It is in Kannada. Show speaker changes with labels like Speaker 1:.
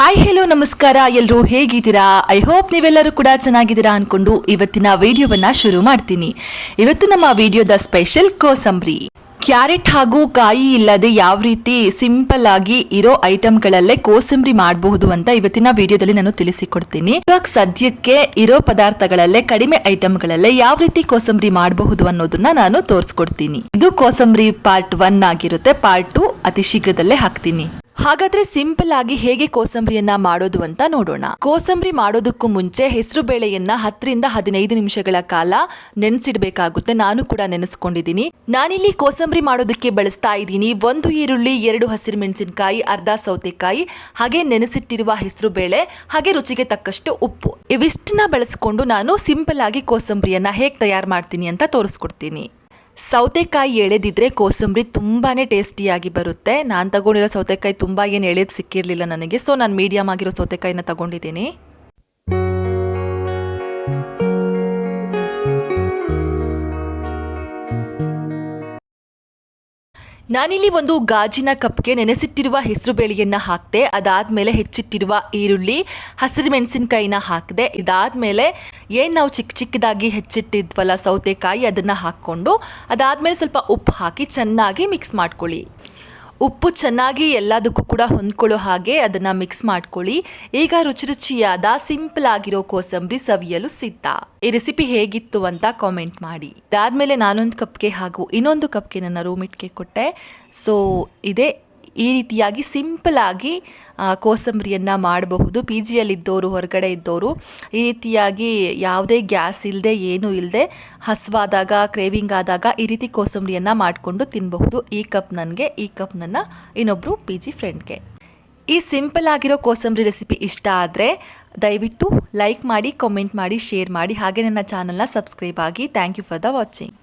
Speaker 1: ಹಾಯ್ ಹೆಲೋ ನಮಸ್ಕಾರ. ಎಲ್ಲರೂ ಹೇಗಿದ್ದೀರಾ? ಐ ಹೋಪ್ ನೀವೆಲ್ಲರೂ ಕೂಡ ಚೆನ್ನಾಗಿದ್ದೀರಾ ಅನ್ಕೊಂಡು ಇವತ್ತಿನ ವಿಡಿಯೋವನ್ನ ಶುರು ಮಾಡ್ತೀನಿ. ಇವತ್ತು ನಮ್ಮ ವಿಡಿಯೋದ ಸ್ಪೆಷಲ್ ಕೋಸಂಬರಿ. ಕ್ಯಾರೆಟ್ ಹಾಗೂ ಕಾಯಿ ಇಲ್ಲದೆ ಯಾವ ರೀತಿ ಸಿಂಪಲ್ ಆಗಿ ಇರೋ ಐಟಮ್ಗಳಲ್ಲೇ ಕೋಸಂಬರಿ ಮಾಡಬಹುದು ಅಂತ ಇವತ್ತಿನ ವಿಡಿಯೋದಲ್ಲಿ ನಾನು ತಿಳಿಸಿಕೊಡ್ತೀನಿ. ಇವಾಗ ಸದ್ಯಕ್ಕೆ ಇರೋ ಪದಾರ್ಥಗಳಲ್ಲೇ, ಕಡಿಮೆ ಐಟಮ್ಗಳಲ್ಲೇ ಯಾವ ರೀತಿ ಕೋಸಂಬರಿ ಮಾಡಬಹುದು ಅನ್ನೋದನ್ನ ನಾನು ತೋರಿಸ್ಕೊಡ್ತೀನಿ. ಇದು ಕೋಸಂಬರಿ ಪಾರ್ಟ್ ಒನ್ ಆಗಿರುತ್ತೆ. ಪಾರ್ಟ್ ಟು ಅತಿ ಶೀಘ್ರದಲ್ಲೇ ಹಾಕ್ತೀನಿ. ಹಾಗಾದ್ರೆ ಸಿಂಪಲ್ ಆಗಿ ಹೇಗೆ ಕೋಸಂಬರಿಯನ್ನ ಮಾಡೋದು ಅಂತ ನೋಡೋಣ. ಕೋಸಂಬರಿ ಮಾಡೋದಕ್ಕೂ ಮುಂಚೆ ಹೆಸರು ಬೇಳೆಯನ್ನ ಹತ್ತರಿಂದ ಹದಿನೈದು ನಿಮಿಷಗಳ ಕಾಲ ನೆನೆಸಿಡಬೇಕಾಗುತ್ತೆ. ನಾನು ಕೂಡ ನೆನೆಸ್ಕೊಂಡಿದ್ದೀನಿ. ನಾನಿಲ್ಲಿ ಕೋಸಂಬರಿ ಮಾಡೋದಕ್ಕೆ ಬಳಸ್ತಾ ಇದ್ದೀನಿ ಒಂದು ಈರುಳ್ಳಿ, ಎರಡು ಹಸಿರು ಮೆಣಸಿನಕಾಯಿ ಅರ್ಧ ಸೌತೆಕಾಯಿ, ಹಾಗೆ ನೆನೆಸಿಟ್ಟಿರುವ ಹೆಸರು ಬೇಳೆ, ಹಾಗೆ ರುಚಿಗೆ ತಕ್ಕಷ್ಟು ಉಪ್ಪು. ಇವಿಷ್ಟನ್ನ ಬಳಸ್ಕೊಂಡು ನಾನು ಸಿಂಪಲ್ ಆಗಿ ಕೋಸಂಬರಿಯನ್ನ ಹೇಗೆ ತಯಾರು ಮಾಡ್ತೀನಿ ಅಂತ ತೋರಿಸ್ಕೊಡ್ತೀನಿ. ಸೌತೆಕಾಯಿ ಎಳೆದಿದ್ರೆ ಕೋಸಂಬರಿ ತುಂಬಾನೇ ಟೇಸ್ಟಿಯಾಗಿ ಬರುತ್ತೆ. ನಾನು ತಗೊಂಡಿರೋ ಸೌತೆಕಾಯಿ ತುಂಬ ಏನು ಎಳೆದು ಸಿಕ್ಕಿರಲಿಲ್ಲ ನನಗೆ. ಸೊ ನಾನು ಮೀಡಿಯಮ್ ಆಗಿರೋ ಸೌತೆಕಾಯಿನ ತಗೊಂಡಿದ್ದೀನಿ. ನಾನಿಲ್ಲಿ ಒಂದು ಗಾಜಿನ ಕಪ್ಗೆ ನೆನೆಸಿಟ್ಟಿರುವ ಹೆಸರು ಬೇಳೆಯನ್ನು ಹಾಕಿದೆ, ಅದಾದಮೇಲೆ ಹೆಚ್ಚಿಟ್ಟಿರುವ ಈರುಳ್ಳಿ, ಹಸಿರು ಮೆಣಸಿನಕಾಯಿನ ಹಾಕಿದೆ, ಇದಾದಮೇಲೆ ಏನು ನಾವು ಚಿಕ್ಕ ಚಿಕ್ಕದಾಗಿ ಹೆಚ್ಚಿಟ್ಟಿದ್ವಲ್ಲ ಸೌತೆಕಾಯಿ, ಅದನ್ನು ಹಾಕ್ಕೊಂಡು ಅದಾದ್ಮೇಲೆ ಸ್ವಲ್ಪ ಉಪ್ಪು ಹಾಕಿ ಚೆನ್ನಾಗಿ ಮಿಕ್ಸ್ ಮಾಡ್ಕೊಳ್ಳಿ. ಉಪ್ಪು ಚೆನ್ನಾಗಿ ಎಲ್ಲದಕ್ಕೂ ಕೂಡ ಹೊಂದ್ಕೊಳ್ಳೋ ಹಾಗೆ ಅದನ್ನು ಮಿಕ್ಸ್ ಮಾಡ್ಕೊಳ್ಳಿ. ಈಗ ರುಚಿ ರುಚಿಯಾದ ಸಿಂಪಲ್ ಆಗಿರೋ ಕೋಸಂಬರಿ ಸವಿಯಲು ಸಿದ್ಧ. ಈ ರೆಸಿಪಿ ಹೇಗಿತ್ತು ಅಂತ ಕಾಮೆಂಟ್ ಮಾಡಿ. ಅದಾದಮೇಲೆ ನಾನೊಂದು ಕಪ್ಗೆ ಹಾಗೂ ಇನ್ನೊಂದು ಕಪ್ಗೆ ನನ್ನ ರೂಮಿಟ್ಗೆ ಕೊಟ್ಟೆ. ಸೊ ಇದೇ ಈ ರೀತಿಯಾಗಿ ಸಿಂಪಲ್ ಆಗಿ ಆ, ಕೋಸಂಬರಿಯನ್ನು ಮಾಡಬಹುದು. ಪಿ ಜಿಯಲ್ಲಿದ್ದವರು ಹೊರಗಡೆ ಇದ್ದವರು ಈ ರೀತಿಯಾಗಿ ಯಾವುದೇ ಗ್ಯಾಸ್ ಇಲ್ಲದೆ ಏನೂ ಇಲ್ಲದೆ ಹಸುವಾದಾಗ ಕ್ರೇವಿಂಗ್ ಆದಾಗ ಈ ರೀತಿ ಕೋಸಂಬರಿಯನ್ನು ಮಾಡಿಕೊಂಡು ತಿನ್ನಬಹುದು ಈ ಕಪ್ ನನಗೆ ಈ ಕಪ್ ನನ್ನ ಇನ್ನೊಬ್ಬರು ಪಿ ಜಿ ಫ್ರೆಂಡ್ಗೆ ಈ ಸಿಂಪಲ್ ಆಗಿರೋ ಕೋಸಂಬರಿ ರೆಸಿಪಿ ಇಷ್ಟ ಆದರೆ ದಯವಿಟ್ಟು ಲೈಕ್ ಮಾಡಿ ಕಾಮೆಂಟ್ ಮಾಡಿ ಶೇರ್ ಮಾಡಿ. ಹಾಗೆ ನನ್ನ ಚಾನಲ್ನ ಸಬ್ಸ್ಕ್ರೈಬ್ ಆಗಿ. Thank you for the watching